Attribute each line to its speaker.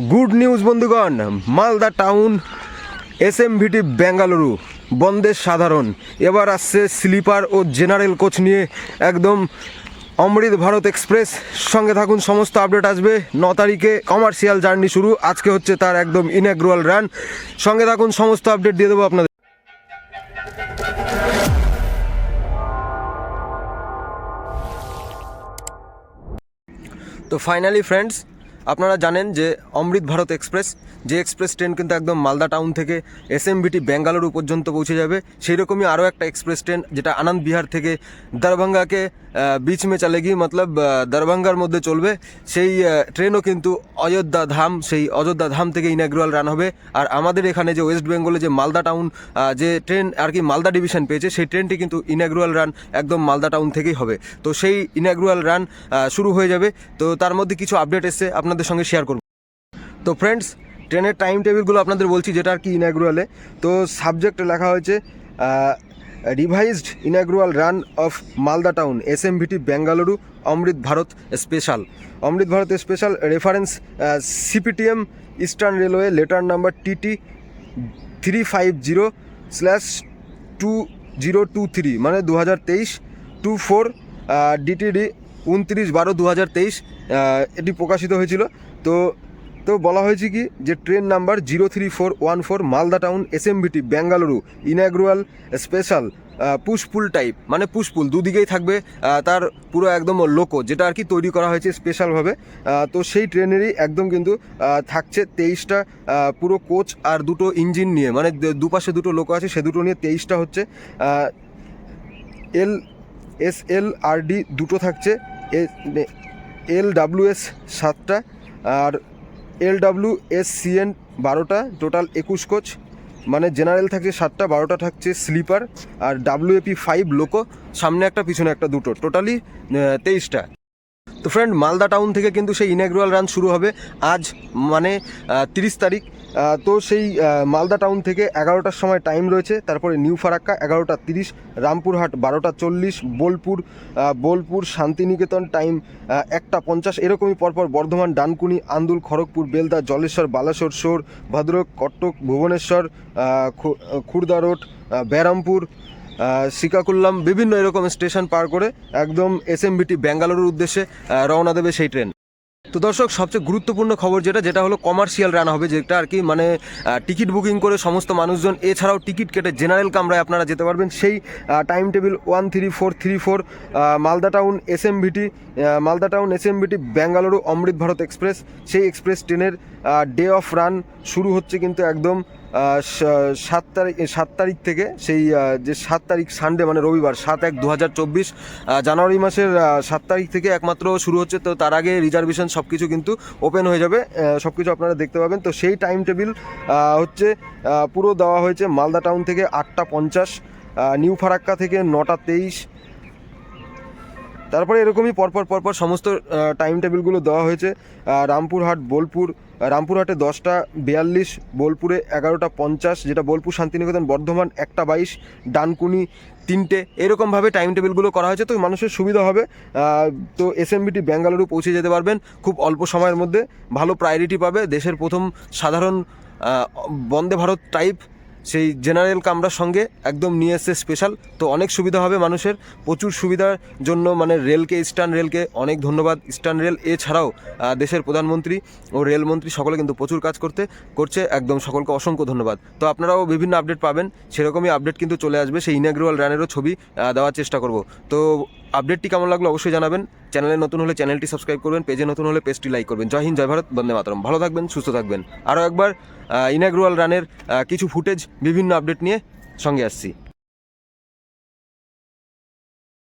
Speaker 1: Good news বন্ধুগণ, Malda town S M VT Bengaluru বন্দের সাধারণ। এবার আসছে স্লিপার ও জেনারেল কোচ নিয়ে একদম অমৃত ভারত এক্সপ্রেস। সঙ্গে থাকুন, সমস্ত আপডেট আসবে ন তারিখে। কমার্শিয়াল জার্নি শুরু, আজকে হচ্ছে তার একদম ইনাগ্রুয়াল রান সঙ্গে থাকুন, সমস্ত আপডেট দিয়ে দেবো আপনাদের। তো ফাইনালি ফ্রেন্ডস আপনারা জানেন যে অমৃত ভারত এক্সপ্রেস, যে এক্সপ্রেস ট্রেন কিন্তু একদম মালদা টাউন থেকে এস এম এসএমবিটি বেঙ্গালুরু পর্যন্ত পৌঁছে যাবে। সেই রকমই আরও একটা এক্সপ্রেস ট্রেন যেটা আনন্দ বিহার থেকে দরভঙ্গাকে বিচ মে চলেগি মতলব দরভঙ্গার মধ্যে চলবে। সেই ট্রেনও কিন্তু অযোধ্যা ধাম, সেই অযোধ্যা ধাম থেকে ইনাগ্রুয়াল রান হবে। আর আমাদের এখানে যে ওয়েস্ট বেঙ্গলে যে মালদা টাউন যে ট্রেন আর কি মালদা ডিভিশন পেয়েছে, সেই ট্রেনটি কিন্তু ইনাগ্রুয়াল রান একদম মালদা টাউন থেকেই হবে। তো সেই ইনাগ্রুয়াল রান শুরু হয়ে যাবে। তো তার মধ্যে কিছু আপডেট এসছে। আপনাদের সঙ্গে শেয়ার করব। তো ফ্রেন্ডস ট্রেনের টাইম টেবিলগুলো আপনাদের বলছি, যেটা আর কি ইনাগ্রুয়ালে তো সাবজেক্ট লেখা হয়েছে revised inaugural run of Malda town S M VT Bengaluru Amrit Bharat special Amrit Bharat special reference CPTM eastern railway letter number TT three five zero slash two zero two three মানে দু হাজার তেইশ two four ডিটিডি উনত্রিশ বারো দু হাজার তেইশ এটি প্রকাশিত হয়েছিল। তো তো বলা হয়েছে কি যে train number zero three four one four Malda town, S SMVT Bengaluru inaugural, special push pull type মানে পুশপুল, দুদিকেই থাকবে তার পুরো একদম লোকো, যেটা আর কি তৈরি করা হয়েছে স্পেশালভাবে। তো সেই ট্রেনেরই একদম কিন্তু থাকছে তেইশটা পুরো কোচ আর দুটো ইঞ্জিন নিয়ে মানে দুপাশে দুটো লোকো আছে, সে দুটো নিয়ে তেইশটা হচ্ছে। এল, এস এল আর ডি দুটো থাকছে এল ডাব্লিউ এস সাতটা আর এল ডাব্লিউ এস সিএন বারোটা, টোটাল একুশ কোচ। মানে জেনারেল থাকছে সাতটা, বারোটা থাকছে স্লিপার আর ডাব্লিউএপি ফাইভ লোকো। সামনে একটা, পিছনে একটা, দুটো। টোটালি তেইশটা। তো ফ্রেন্ড মালদা টাউন থেকে কিন্তু সেই ইনাগ্রুয়াল রান শুরু হবে আজ মানে তিরিশ তারিখ। তো সেই মালদা টাউন থেকে এগারোটার সময় টাইম রয়েছে। তারপরে নিউ ফারাক্কা, এগারোটা তিরিশ, রামপুরহাট বারোটা চল্লিশ, বোলপুর বোলপুর, শান্তিনিকেতন টাইম একটা পঞ্চাশ। এরকমই পরপর বর্ধমান, ডানকুনি, আন্দুল, খড়গপুর, বেলদা, জলেশ্বর, বালাসোর, সোর, ভদ্রক, কটক, ভুবনেশ্বর খুর্দা রোড ব্যারামপুর আহ, শ্রীকাকুল্লাম বিভিন্ন এরকম স্টেশন পার করে একদম এসএমবিটি বেঙ্গালুরুর উদ্দেশ্যে রওনা দেবে সেই ট্রেন। তো দর্শক সবচেয়ে গুরুত্বপূর্ণ খবর যেটা যেটা হলো কমার্শিয়াল রান হবে যেটা আর কি মানে টিকিট বুকিং করে সমস্ত মানুষজন এছাড়াও টিকিট কেটে জেনারেল কামরায় আপনারা যেতে পারবেন। সেই time table one three four three four Malda town S M VT Malda town S VT Bengaluru Amrit Bharat express সেই এক্সপ্রেস ট্রেনের ডে অফ রান শুরু হচ্ছে কিন্তু একদম সাত তারিখ সাত তারিখ থেকে সেই যে সাত তারিখ সানডে মানে রবিবার, সাত এক দু জানুয়ারি মাসের সাত তারিখ থেকে একমাত্র শুরু হচ্ছে। তো তার আগে রিজার্ভেশন সব কিছু কিন্তু ওপেন হয়ে যাবে সব কিছু আপনারা দেখতে পাবেন। তো সেই টাইম টেবিল হচ্ছে পুরো দেওয়া হয়েছে মালদা টাউন থেকে আটটা পঞ্চাশ নিউ ফারাক্কা থেকে নটা তেইশ তারপরে এরকমই পরপর পরপর সমস্ত টাইম টেবিলগুলো দেওয়া হয়েছে। রামপুরহাট, বোলপুর রামপুরহাটে দশটা, বিয়াল্লিশ, বোলপুরে এগারোটা, পঞ্চাশ, যেটা বোলপুর শান্তিনিকেতন, বর্ধমান একটা বাইশ, ডানকুনি তিনটে এরকমভাবে টাইম টেবিলগুলো করা হয়েছে, তো মানুষের সুবিধা হবে। তো এসএমবিটি বেঙ্গালুরু পৌঁছে যেতে পারবেন, খুব অল্প সময়ের মধ্যে। ভালো প্রায়োরিটি পাবে, দেশের প্রথম সাধারণ বন্দে ভারত টাইপ সেই জেনারেল কামরার সঙ্গে একদম নিয়ে এসছে স্পেশাল তো অনেক সুবিধা হবে মানুষের, প্রচুর সুবিধার জন্য। মানে রেলকে ইস্টার্ন রেলকে অনেক ধন্যবাদ। ইস্টার্ন রেল এছাড়াও দেশের প্রধানমন্ত্রী ও রেলমন্ত্রী সকলে কিন্তু প্রচুর কাজ করতে, করছে। একদম সকলকে অসংখ্য ধন্যবাদ। তো আপনারাও বিভিন্ন আপডেট পাবেন। সেরকমই আপডেট কিন্তু চলে আসবে। সেই ইনাগ্রুয়াল রানেরও ছবি দেওয়ার চেষ্টা করব। তো আপডেটটি কেমন লাগল অবশ্যই জানাবেন। চ্যানেলে নতুন হলে চ্যানেলটি সাবস্ক্রাইব করবেন, পেজে নতুন হলে পেজটি লাইক করবেন। জয় হিন্দ, জয় ভারত, বন্দে মাতরম। ভালো থাকবেন, সুস্থ থাকবেন। আরও একবার ইনাগ্রুয়াল রানের কিছু ফুটেজ বিভিন্ন আপডেট নিয়ে সঙ্গে আসছি।